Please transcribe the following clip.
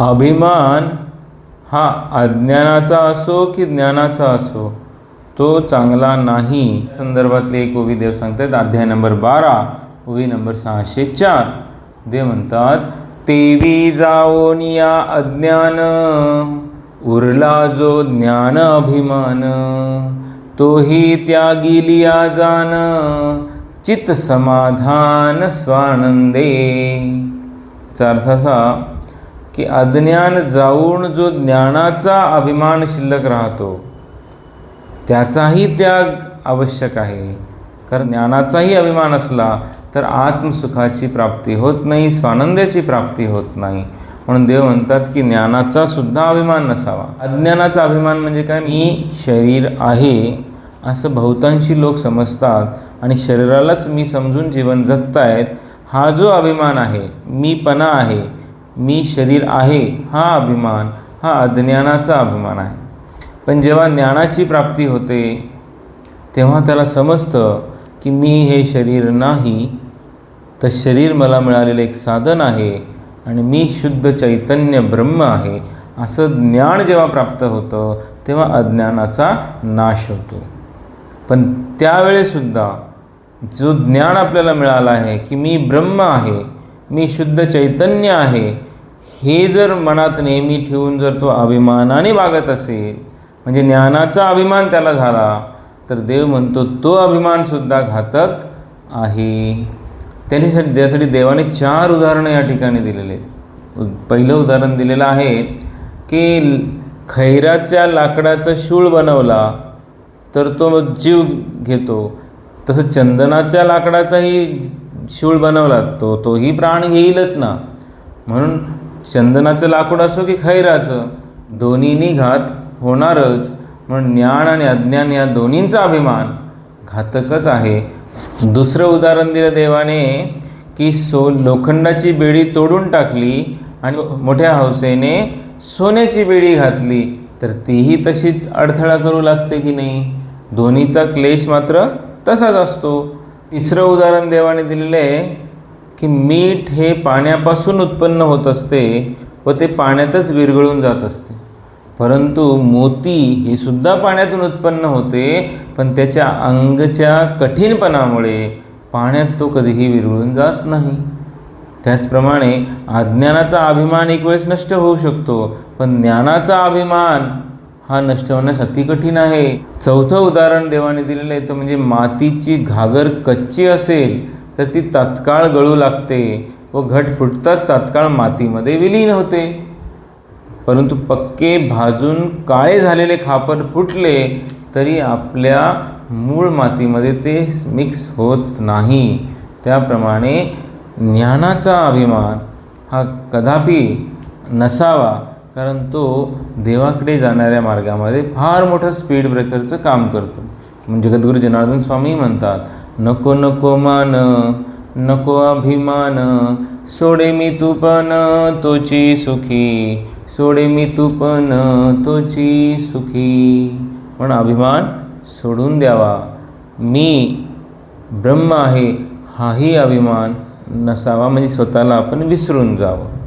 अभिमान हा अज्ञानाचा असो की ज्ञानाचा असो तो चांगला नाही. संदर्भातले एक ओवी देव सांगतात अध्याय नंबर बारा ओवी नंबर सहाशे चार. देव म्हणतात तेवी जाओनिया अज्ञान उरला जो ज्ञान अभिमान. तोही त्यागिलिया जान चित समाधान स्वानंदे. चा अर्थ असा की अज्ञान जाऊन जो ज्ञानाचा अभिमान शिल्लक राहतो त्याचाही त्याग आवश्यक आहे. कारण ज्ञानाचाही अभिमान असला तर आत्मसुखाची प्राप्ती होत नाही स्वानंद्याची प्राप्ती होत नाही. म्हणून देव म्हणतात की ज्ञानाचा सुद्धा अभिमान नसावा. अज्ञानाचा अभिमान म्हणजे काय? मी शरीर आहे असं बहुतांशी लोक समजतात आणि शरीरालाच मी समजून जीवन जगतायत हा जो अभिमान आहे मीपणा आहे मी शरीर आहे हा अभिमान हा अज्ञानाचा अभिमान आहे. पण जेव्हा ज्ञानाची प्राप्ती होते तेव्हा त्याला समजतं की मी हे शरीर नाही तर शरीर मला मिळालेलं एक साधन आहे आणि मी शुद्ध चैतन्य ब्रह्म आहे. असं ज्ञान जेव्हा प्राप्त होतं तेव्हा अज्ञानाचा नाश होतो. पण त्यावेळेसुद्धा जो ज्ञान आपल्याला मिळालं आहे की मी ब्रह्म आहे मी शुद्ध चैतन्य आहे. हे जर मनात नेहमी ठेवून जर तो अभिमानाने वागत असेल म्हणजे ज्ञानाचा अभिमान त्याला झाला तर देव म्हणतो तो अभिमानसुद्धा घातक आहे. त्याच्यासाठी त्यासाठी देवाने चार उदाहरणं या ठिकाणी दिलेले आहेत. पहिलं उदाहरण दिलेलं आहे की खैराच्या लाकडाचा शूळ बनवला तर तो जीव घेतो. तसं चंदनाच्या लाकडाचाही शूळ बनवला तो तोही प्राण घेईलच ना. म्हणून चंदनाचं लाकूड असो की खैराचं दोन्हीनी घात होणारच. म्हणून ज्ञान आणि अज्ञान या दोन्हींचा अभिमान घातकच आहे. दुसरं उदाहरण दिलं देवाने की सो लोखंडाची बेडी तोडून टाकली आणि मोठ्या हौसेने सोन्याची बेडी घातली तर तीही तशीच अडथळा करू लागते की नाही? दोन्हीचा क्लेश मात्र तसाच असतो. तिसरं उदाहरण देवाने दिलेलं आहे की मीठ हे पाण्यापासून उत्पन्न होत असते व ते पाण्यातच विरघळून जात असते. परंतु मोती हे सुद्धा पाण्यातून उत्पन्न होते पण त्याच्या अंगच्या कठीणपणामुळे पाण्यात तो कधीही विरघळून जात नाही. त्याचप्रमाणे अज्ञानाचा अभिमान एक वेळेस नष्ट होऊ शकतो पण ज्ञानाचा अभिमान हा नष्ट होण्यास अति कठीण आहे. चौथं उदाहरण देवाने दिलेलं आहे तर म्हणजे मातीची घागर कच्ची असेल तर ती तात्काळ गळू लागते व घट फुटताच तात्काळ मातीमध्ये विलीन होते. परंतु पक्के भाजून काळे झालेले खापर फुटले तरी आपल्या मूळ मातीमध्ये ते मिक्स होत नाही. त्याप्रमाणे ज्ञानाचा अभिमान हा कदापि नसावा. कारण तो देवाकडे जाणाऱ्या मार्गामध्ये फार मोठं स्पीड ब्रेकरचं काम करतो. म्हणजे जगद्गुरू जनार्दन स्वामी म्हणतात नको नको मान नको अभिमान सोडे मी तू पण तोची सुखी सोडे मी तू पण तोची सुखी. पण अभिमान सोडून द्यावा. मी ब्रह्म आहे हाही अभिमान नसावा म्हणजे स्वतःला आपण विसरून जावं.